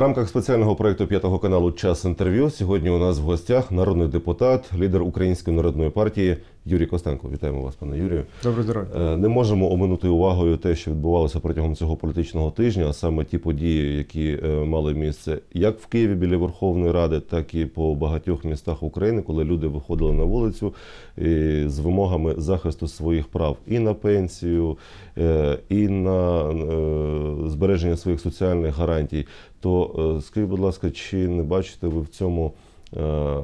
Рамках спеціального проекту п'ятого каналу Час інтерв'ю сьогодні у нас в гостях народний депутат, лідер Української народної партії Юрій Костенко. Вітаємо вас, пане Юрію. Добре здоров'я. Е, Не можемо оминути увагою те, що відбувалося протягом цього політичного тижня, а саме ті події, які е, мали місце як в Києві біля Верховної Ради, так і по багатьох містах України, коли люди виходили на вулицю е, з вимогами захисту своїх прав і на пенсію, і на збереження своїх соціальних гарантій. То е, скажіть, будь ласка, чи не бачите ви в цьому? е,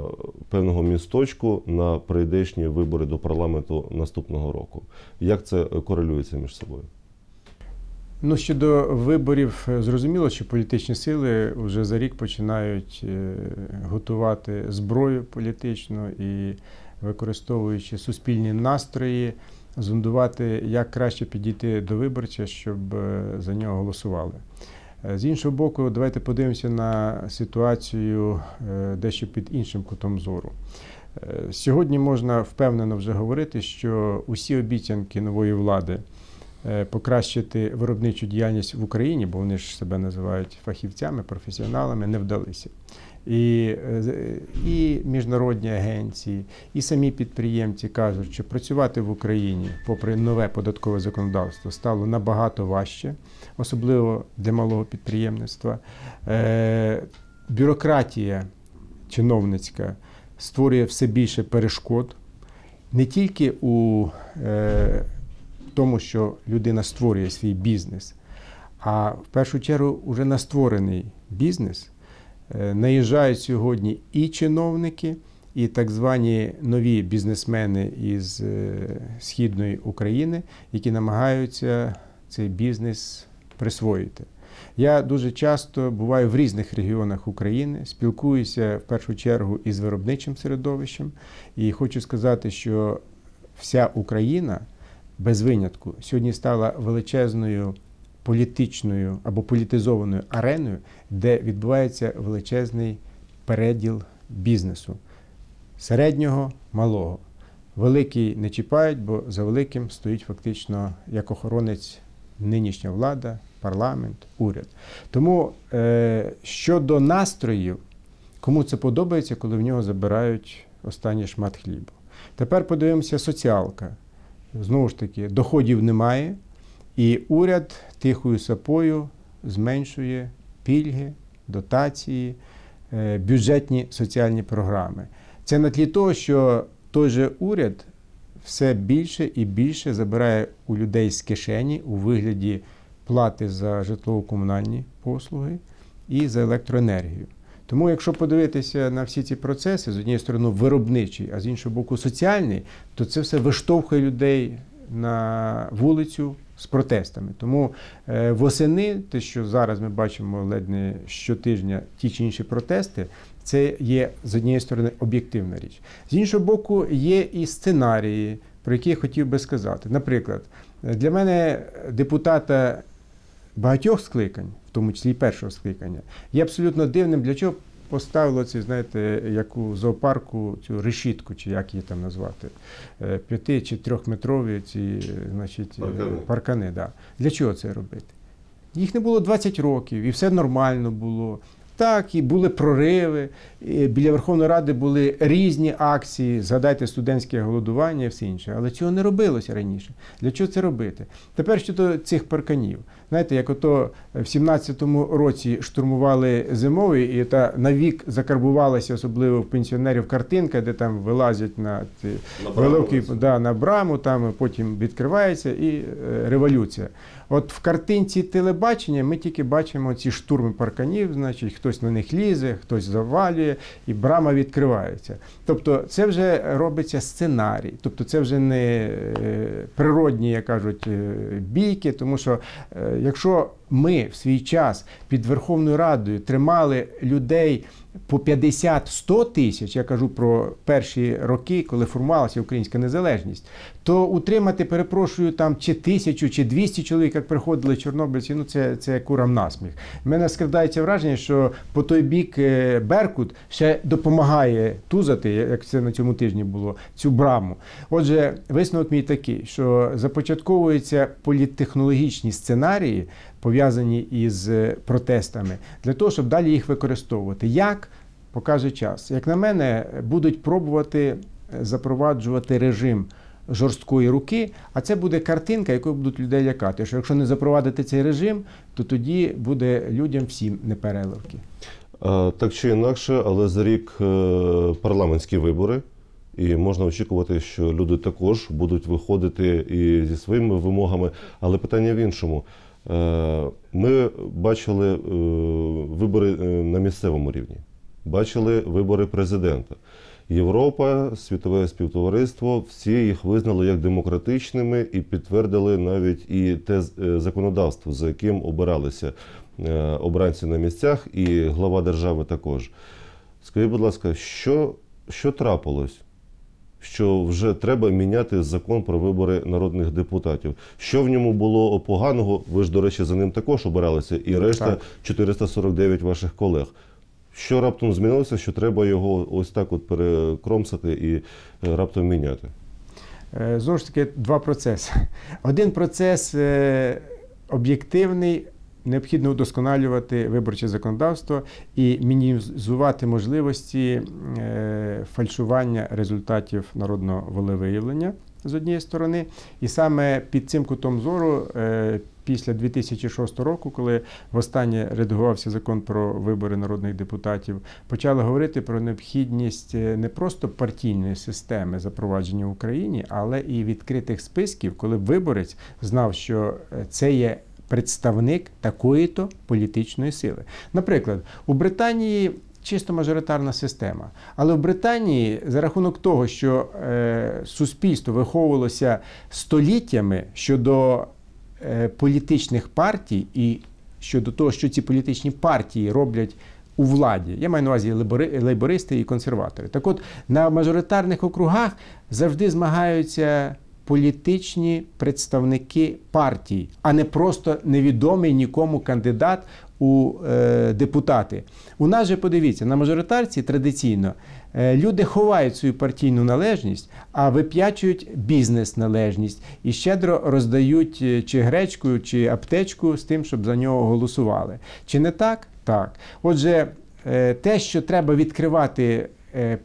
Певного місточку на прийдешні вибори до парламенту наступного року. Як це е, корелюється між собою? Ну, щодо виборів, зрозуміло, що політичні сили вже за рік починають готувати зброю політичну і використовуючи суспільні настрої, зондувати, як краще підійти до виборця, щоб за нього голосували. Е, З іншого боку, давайте подивимося на ситуацію е, дещо під іншим кутом зору. Е, Сьогодні можна впевнено вже говорити, що усі обіцянки нової влади покращити виробничу діяльність в Україні, бо вони ж себе називають фахівцями, професіоналами, не вдалися. І, е, і міжнародні агенції, і самі підприємці кажуть, що працювати в Україні, попри нове податкове законодавство, стало набагато важче, особливо для малого підприємництва. Е, Бюрократія чиновницька створює все більше перешкод не тільки у е, тому, що людина створює свій бізнес, а в першу чергу вже на створений бізнес наїжджають сьогодні і чиновники, і так звані нові бізнесмени із е, східної України, які намагаються цей бізнес присвоїти. Я дуже часто буваю в різних регіонах України, спілкуюся в першу чергу із виробничим середовищем, і хочу сказати, що вся Україна без винятку сьогодні стала величезною політичною або політизованою ареною, де відбувається величезний переділ бізнесу середнього, малого. Великий не чіпають, бо за великим стоїть фактично як охоронець нинішня влада, парламент, уряд. Тому е, щодо настроїв, кому це подобається, коли в нього забирають останній шмат хлібу. Тепер подивимося соціалка. Знову ж таки, доходів немає, і уряд тихою сапою зменшує пільги, дотації, е, бюджетні соціальні програми. Це на тлі того, що той же уряд все більше і більше забирає у людей з кишені у вигляді плати за житлово-комунальні послуги і за електроенергію. Тому, якщо подивитися на всі ці процеси, з однієї сторони виробничий, а з іншого боку соціальний, то це все виштовхує людей на вулицю з протестами. Тому е, восени, те, що зараз ми бачимо ледь не щотижня ті чи інші протести, це є з однієї сторони об'єктивна річ. З іншого боку, є і сценарії, про які я хотів би сказати. Наприклад, для мене депутата багатьох скликань, в тому числі і першого скликання, є абсолютно дивним, для чого поставило ці, знаєте, як у зоопарку цю решітку, чи як її там назвати, е, п'яти чи трьохметрові ці, е, значить, е, Паркани. паркани да. Для чого це робити? Їх не було 20 років, і все нормально було. Так, і були прориви. і Біля Верховної Ради були різні акції. Згадайте студентське голодування і все інше. Але цього не робилося раніше. Для чого це робити? Тепер щодо цих парканів. Знаєте, як ото в 17-му році штурмували зимовий, і та навік закарбувалася, особливо в пенсіонерів, картинка, де там вилазять на ці На браму великий да, на браму, там потім відкривається і е, революція. От в картинці телебачення ми тільки бачимо ці штурми парканів, значить, хтось на них лізе, хтось завалює, і брама відкривається. Тобто це вже робиться сценарій, тобто це вже не е, природні, як кажуть, е, бійки, тому що е, якщо ми в свій час під Верховною Радою тримали людей по 50-100 тисяч, я кажу про перші роки, коли формувалася українська незалежність, то утримати, перепрошую, там чи тисячу, чи 200 чоловік, як приходили чорнобильці, ну це, це курам насміх. Мене складається враження, що по той бік е, Беркут ще допомагає тузати, як це на цьому тижні було, цю браму. Отже, висновок мій такий, що започатковуються політтехнологічні сценарії, пов'язані із е, протестами, для того, щоб далі їх використовувати. Як покаже час? Як на мене, будуть пробувати е, запроваджувати режим жорсткої руки, а це буде картинка, якою будуть людей лякати. Що якщо не запровадити цей режим, то тоді буде людям всім непереливки. Так чи інакше, але за рік е, парламентські вибори, і можна очікувати, що люди також будуть виходити і зі своїми вимогами. Але питання в іншому. Е, Ми бачили е, вибори е, на місцевому рівні, бачили вибори президента. Європа, світове співтовариство, всі їх визнали як демократичними і підтвердили навіть і те законодавство, за яким обиралися обранці на місцях, і глава держави також. Скажіть, будь ласка, що, що трапилось? Що вже треба міняти закон про вибори народних депутатів. Що в ньому було поганого? Ви ж, до речі, за ним також обиралися, і решта Так. 449 ваших колег. Що раптом змінилося, що треба його ось так от перекромсати і е, раптом міняти? Е, Знову ж таки, два процеси. Один процес е, об'єктивний. Необхідно удосконалювати виборче законодавство і мінімізувати можливості е, фальшування результатів народного волевиявлення з однієї сторони. І саме під цим кутом зору, е, після 2006 року, коли востаннє редагувався закон про вибори народних депутатів, почали говорити про необхідність е, не просто партійної системи запровадження в Україні, але і відкритих списків, коли виборець знав, що це є представник такої-то політичної сили. Наприклад, у Британії. Чисто мажоритарна система. Але в Британії за рахунок того, що е, суспільство виховувалося століттями щодо е, політичних партій і щодо того, що ці політичні партії роблять у владі. Я маю на увазі лейбори- лейбористи і консерватори. Так от на мажоритарних округах завжди змагаються політичні представники партій, а не просто невідомий нікому кандидат у е, депутати. У нас же подивіться, на мажоритарці традиційно е, люди ховають свою партійну належність, а вип'ячують бізнес-належність і щедро роздають е, чи гречку, чи аптечку з тим, щоб за нього голосували. Чи не так? Так. Отже, е, те, що треба відкривати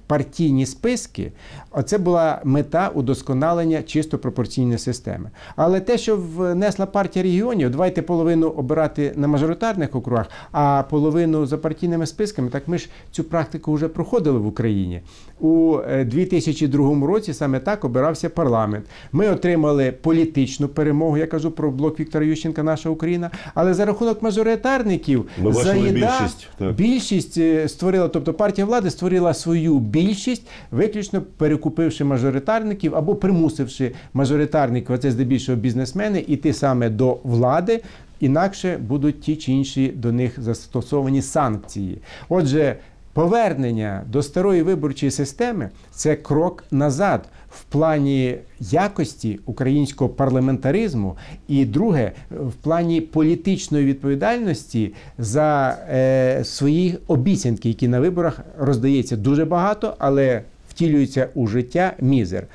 партійні списки, оце була мета удосконалення чисто пропорційної системи. Але те, що внесла партія регіонів, давайте половину обирати на мажоритарних округах, а половину за партійними списками, так ми ж цю практику вже проходили в Україні. У е, 2002 році саме так обирався парламент. Ми отримали політичну перемогу, я кажу про блок Віктора Ющенка, наша Україна. Але за рахунок мажоритарників заїда- більшість, так. більшість е, створила, тобто партія влади створила свою більшість, виключно перекупивши мажоритарників або примусивши мажоритарників, а це здебільшого бізнесмени, іти саме до влади. Інакше будуть ті чи інші до них застосовані санкції. Отже, повернення до старої виборчої системи це крок назад в плані якості українського парламентаризму, і друге, в плані політичної відповідальності за е, свої обіцянки, які на виборах роздається дуже багато, але втілюються у життя мізер.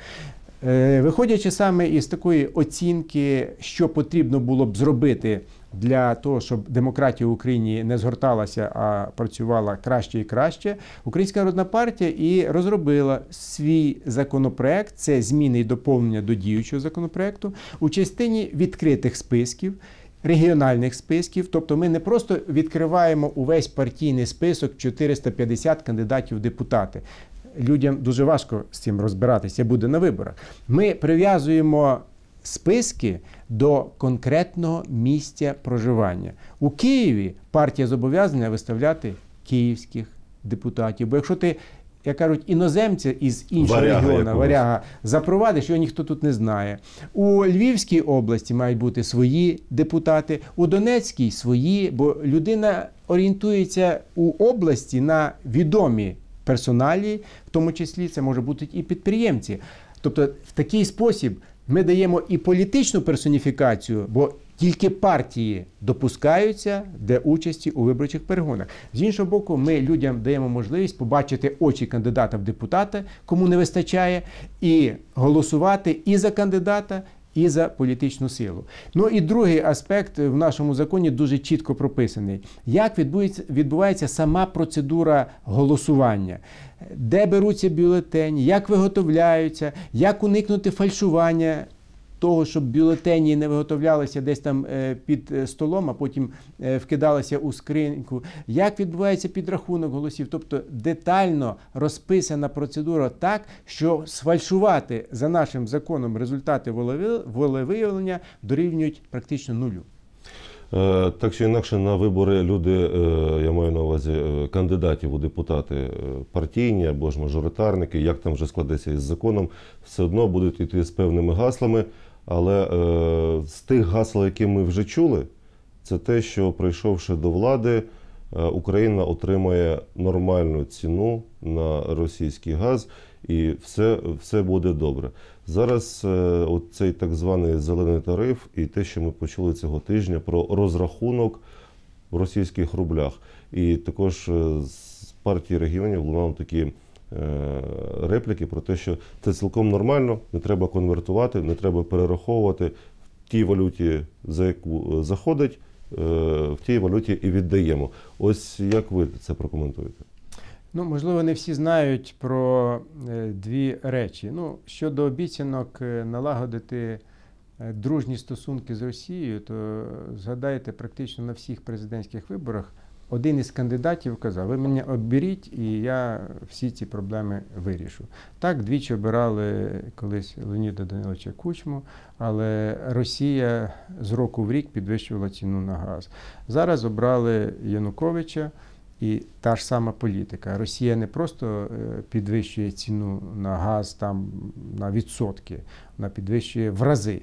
Е, Виходячи саме із такої оцінки, що потрібно було б зробити для того, щоб демократія в Україні не згорталася, а працювала краще і краще, Українська народна партія і розробила свій законопроект. Це зміни і доповнення до діючого законопроекту у частині відкритих списків. Регіональних списків, тобто ми не просто відкриваємо увесь партійний список 450 кандидатів в депутати. Людям дуже важко з цим розбиратися, буде на виборах. Ми прив'язуємо списки до конкретного місця проживання. У Києві партія зобов'язана виставляти київських депутатів. Бо якщо ти, як кажуть, іноземця із іншого Варяга регіону, якогось. варяга, запровадиш, його ніхто тут не знає. У Львівській області мають бути свої депутати, у Донецькій свої, бо людина орієнтується у області на відомі персоналії, в тому числі це може бути і підприємці. Тобто, в такий спосіб ми даємо і політичну персоніфікацію, бо тільки партії допускаються для участі у виборчих перегонах. З іншого боку, ми людям даємо можливість побачити очі кандидата в депутата, кому не вистачає, і голосувати і за кандидата, і за політичну силу. Ну і другий аспект в нашому законі дуже чітко прописаний: як відбувається, сама процедура голосування, де беруться бюлетені, як виготовляються, як уникнути фальшування. Того, щоб бюлетені не виготовлялися десь там е, під е, столом, а потім е, вкидалися у скриньку. Як відбувається підрахунок голосів? Тобто детально розписана процедура так, що сфальшувати за нашим законом результати волеви- волевиявлення дорівнюють практично нулю. Так чи інакше на вибори люди, я маю на увазі кандидатів у депутати партійні або ж мажоритарники, як там вже складеться із законом, все одно будуть йти з певними гаслами. Але е, з тих гасел, які ми вже чули, це те, що прийшовши до влади, е, Україна отримає нормальну ціну на російський газ, і все, все буде добре. Зараз е, от цей так званий зелений тариф і те, що ми почули цього тижня про розрахунок в російських рублях. І також е, з партії регіонів лунали такі репліки про те, що це цілком нормально, не треба конвертувати, не треба перераховувати в тій валюті, за яку е, заходить, е, в тій валюті і віддаємо. Ось як ви це прокоментуєте? Ну, можливо, не всі знають про е, дві речі. Ну, щодо обіцянок е, налагодити е, дружні стосунки з Росією, то згадайте, практично на всіх президентських виборах один із кандидатів казав: ви мене оберіть, і я всі ці проблеми вирішу. Так, двічі обирали колись Леоніда Даниловича Кучму, але Росія з року в рік підвищувала ціну на газ. Зараз обрали Януковича. І та ж сама політика. Росія не просто е, підвищує ціну на газ там на відсотки, вона підвищує в рази.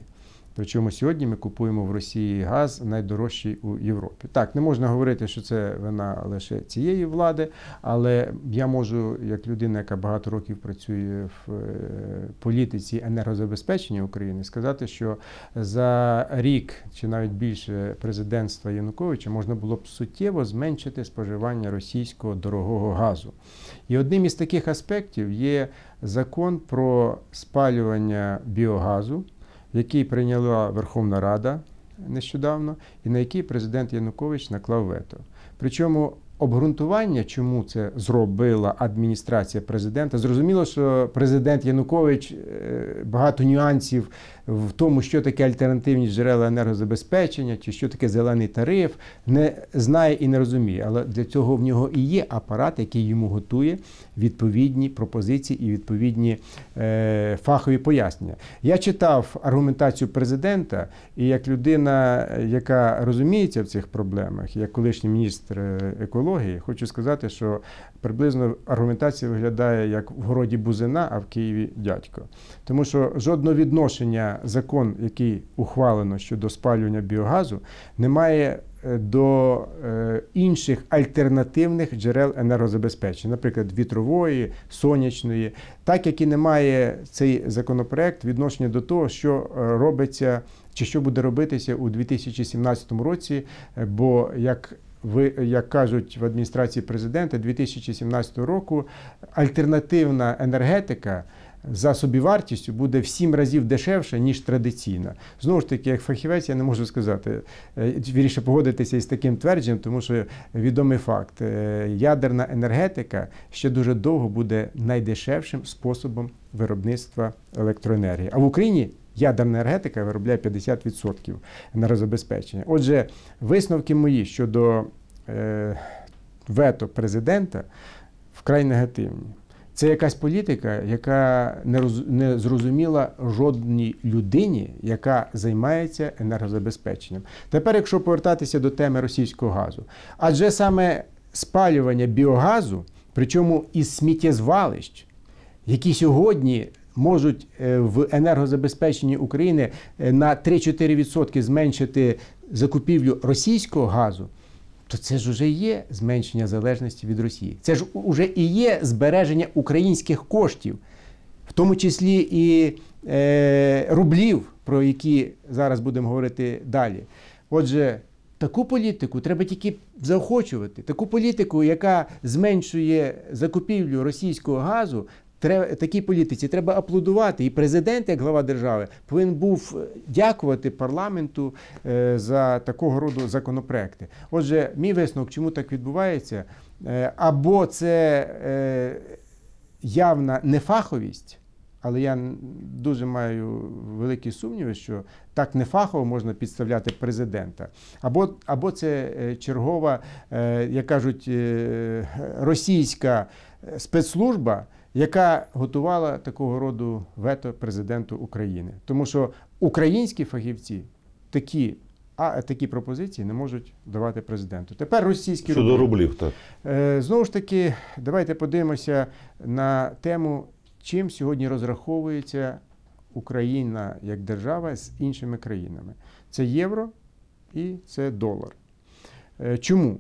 Причому сьогодні ми купуємо в Росії газ найдорожчий у Європі. Так, не можна говорити, що це вина лише цієї влади, але я можу, як людина, яка багато років працює в е, політиці енергозабезпечення України, сказати, що за рік чи навіть більше президентства Януковича можна було б суттєво зменшити споживання російського дорогого газу. І одним із таких аспектів є закон про спалювання біогазу який прийняла Верховна Рада нещодавно, і на який президент Янукович наклав вето. Причому обґрунтування, чому це зробила адміністрація президента, зрозуміло, що президент Янукович е, багато нюансів в тому, що таке альтернативні джерела енергозабезпечення, чи що таке зелений тариф, не знає і не розуміє. Але для цього в нього і є апарат, який йому готує відповідні пропозиції і відповідні е, фахові пояснення. Я читав аргументацію президента, і як людина, яка розуміється в цих проблемах, як колишній міністр е, екології, хочу сказати, що приблизно аргументація виглядає як в городі Бузина, а в Києві дядько. Тому що жодного відношення закон, який ухвалено щодо спалювання біогазу, не має е, до е, інших альтернативних джерел енергозабезпечення, наприклад, вітрової, сонячної, так як і не має цей законопроект відношення до того, що е, робиться чи що буде робитися у 2017 році, бо як ви як кажуть в адміністрації президента 2017 року альтернативна енергетика за собівартістю буде в сім разів дешевша, ніж традиційна. Знову ж таки, як фахівець, я не можу сказати, е, вірніше погодитися із таким твердженням, тому що відомий факт: е, ядерна енергетика ще дуже довго буде найдешевшим способом виробництва електроенергії. А в Україні ядерна енергетика виробляє 50% енергозабезпечення. Отже, висновки мої щодо е, вето президента вкрай негативні. Це якась політика, яка не, роз, не зрозуміла жодній людині, яка займається енергозабезпеченням. Тепер, якщо повертатися до теми російського газу, адже саме спалювання біогазу, причому із сміттєзвалищ, які сьогодні можуть е, в енергозабезпеченні України е, на 3-4% зменшити закупівлю російського газу, то це ж уже є зменшення залежності від Росії. Це ж уже і є збереження українських коштів, в тому числі і е, рублів, про які зараз будемо говорити далі. Отже, таку політику треба тільки заохочувати. Таку політику, яка зменшує закупівлю російського газу. Треба такій політиці треба аплодувати. І президент, як глава держави, повинен був е, дякувати парламенту е, за такого роду законопроекти. Отже, мій висновок, чому так відбувається, Е, або це явна нефаховість. Але я дуже маю великі сумніви, що так нефахово можна підставляти президента. Або, або це чергова, як кажуть, російська спецслужба, яка готувала такого роду вето президенту України. Тому що українські фахівці такі, а, такі пропозиції не можуть давати президенту. Тепер російські Щодо рублі. рублів, так. Е, Знову ж таки, давайте подивимося на тему, чим сьогодні розраховується Україна як держава з іншими країнами. Це євро і це долар. Е, Чому?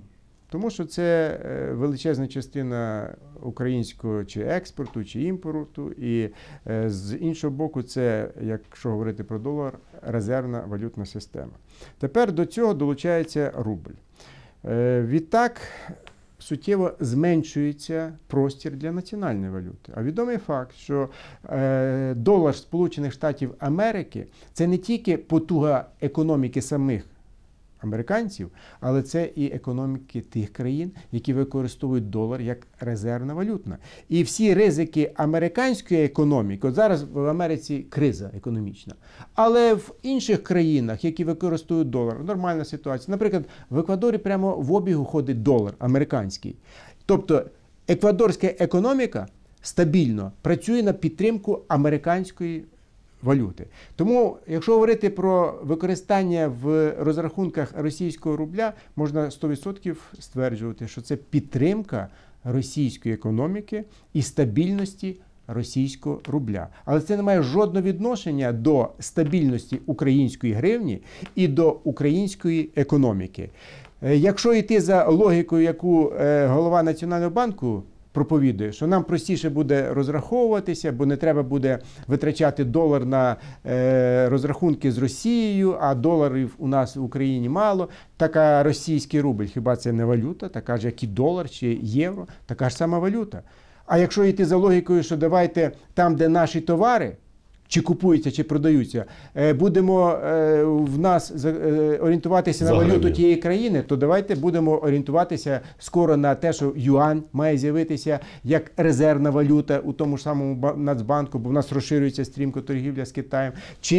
Тому що це е, величезна частина українського чи експорту, чи імпорту, і е, з іншого боку, це, якщо говорити про долар, резервна валютна система. Тепер до цього долучається рубль. Е, Відтак суттєво зменшується простір для національної валюти. А відомий факт, що долар Сполучених Штатів Америки це не тільки потуга економіки самих американців, але це і економіки тих країн, які використовують долар як резервна валютна. І всі ризики американської економіки, от зараз в Америці криза економічна, але в інших країнах, які використовують долар, нормальна ситуація. Наприклад, в Еквадорі прямо в обігу ходить долар американський. Тобто еквадорська економіка стабільно працює на підтримку американської валюти. Тому, якщо говорити про використання в розрахунках російського рубля, можна 100% стверджувати, що це підтримка російської економіки і стабільності російського рубля. Але це не має жодного відношення до стабільності української гривні і до української економіки. Е, Якщо йти за логікою, яку е, голова Національного банку проповідує, що нам простіше буде розраховуватися, бо не треба буде витрачати долар на е, розрахунки з Росією, а доларів у нас в Україні мало. Така російський рубль, хіба це не валюта, така ж, як і долар чи євро, така ж сама валюта. А якщо йти за логікою, що давайте там, де наші товари, чи купуються, чи продаються, е, будемо е, в нас е, орієнтуватися на валюту тієї країни, то давайте будемо орієнтуватися скоро на те, що юань має з'явитися як резервна валюта у тому ж самому Нацбанку, бо в нас розширюється стрімко торгівля з Китаєм, чи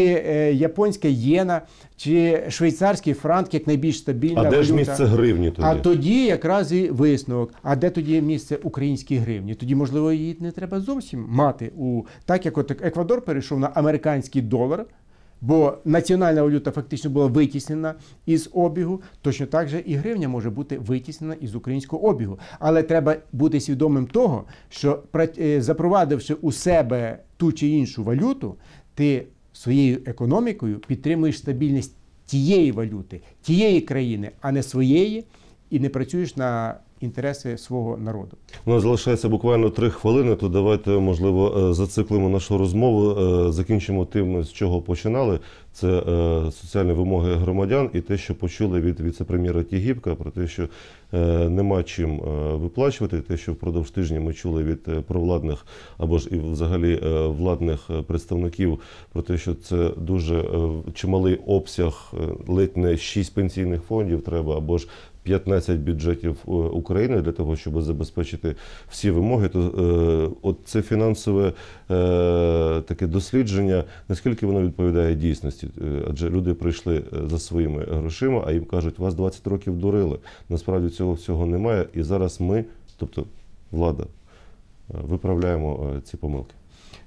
японська єна, чи швейцарський франк як найбільш стабільна А де валюта. ж місце гривні тоді? А тоді якраз і висновок. А де тоді місце українській гривні? Тоді, можливо, її не треба зовсім мати у так, як от Еквадор перейшов на американський долар. Бо національна валюта фактично була витіснена із обігу, точно так же і гривня може бути витіснена із українського обігу. Але треба бути свідомим того, що е, запровадивши у себе ту чи іншу валюту, ти своєю економікою підтримуєш стабільність тієї валюти, тієї країни, а не своєї, і не працюєш на інтереси свого народу. У нас залишається буквально три хвилини, то давайте, можливо, е, зациклимо нашу розмову, е, закінчимо тим, з чого починали. Це е, соціальні вимоги громадян і те, що почули від віце-прем'єра Тігіпка про те, що нема чим виплачувати, те, що впродовж тижня ми чули від провладних або ж і взагалі владних представників про те, що це дуже чималий обсяг, ледь не 6 пенсійних фондів треба або ж 15 бюджетів е, України для того, щоб забезпечити всі вимоги, то е, от це фінансове е, таке дослідження, наскільки воно відповідає дійсності? Адже люди прийшли за своїми грошима, а їм кажуть, вас 20 років дурили. Насправді цього всього немає. І зараз ми, тобто влада, виправляємо ці помилки.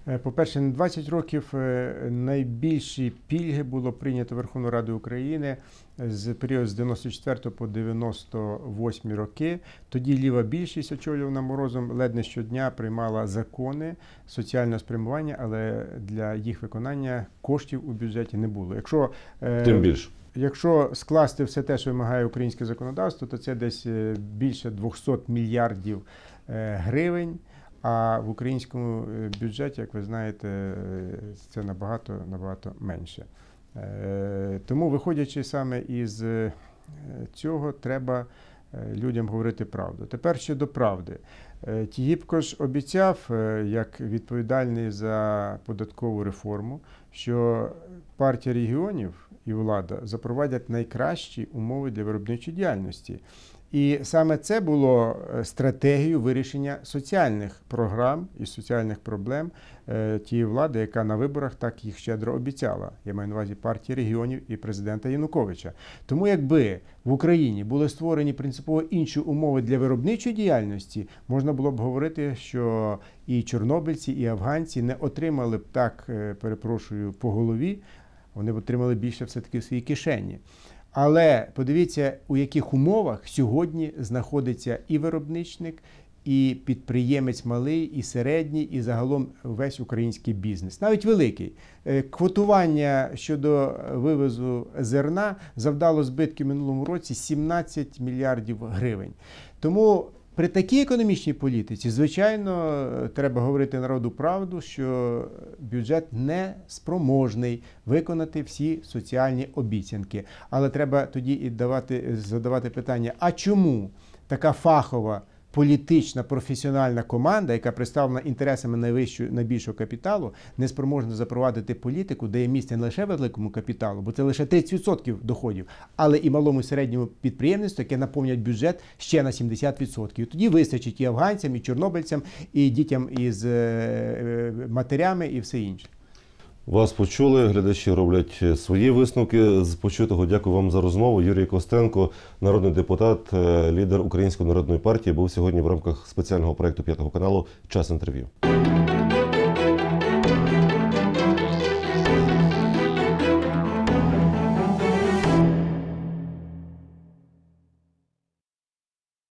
Е, По-перше, на 20 років е, найбільші пільги було прийнято Верховною Радою України з періоду з 94 по 98 роки. Тоді ліва більшість, очолювана морозом, ледь не щодня приймала закони соціального спрямування, але для їх виконання коштів у бюджеті не було. Якщо е, Тим більше. Якщо скласти все те, що вимагає українське законодавство, то це десь е, більше 200 мільярдів е, гривень. А в українському е, бюджеті, як ви знаєте, е, це набагато набагато менше. Е, Тому, виходячи саме із цього, треба людям говорити правду. Тепер щодо правди. Тігіпко ж обіцяв, як відповідальний за податкову реформу, що партія регіонів і влада запровадять найкращі умови для виробничої діяльності. І саме це було е, стратегією вирішення соціальних програм і соціальних проблем е, тієї влади, яка на виборах так їх щедро обіцяла. Я маю на увазі партії регіонів і президента Януковича. Тому, якби в Україні були створені принципово інші умови для виробничої діяльності, можна було б говорити, що і чорнобильці, і афганці не отримали б так, е, перепрошую, по голові, вони б отримали більше все-таки в своїй кишені. Але подивіться, у яких умовах сьогодні знаходиться і виробничник, і підприємець малий, і середній, і загалом весь український бізнес, навіть великий. Е, Квотування щодо вивезу зерна завдало збитків минулому році 17 мільярдів гривень. Тому при такій економічній політиці, звичайно, треба говорити народу правду, що бюджет не спроможний виконати всі соціальні обіцянки. Але треба тоді і давати, задавати питання: а чому така фахова? Політична професіональна команда, яка представлена інтересами найвищого найбільшого капіталу, не спроможна запровадити політику, де є місце не лише великому капіталу, бо це лише 30% доходів, але і малому і середньому підприємництву, яке наповнять бюджет ще на 70%. І тоді вистачить і афганцям, і чорнобильцям, і дітям із е, е, матерями, і все інше. Вас почули, глядачі роблять свої висновки з почутого. Дякую вам за розмову. Юрій Костенко, народний депутат, е, лідер Української народної партії, був сьогодні в рамках спеціального проекту п'ятого каналу Час інтерв'ю.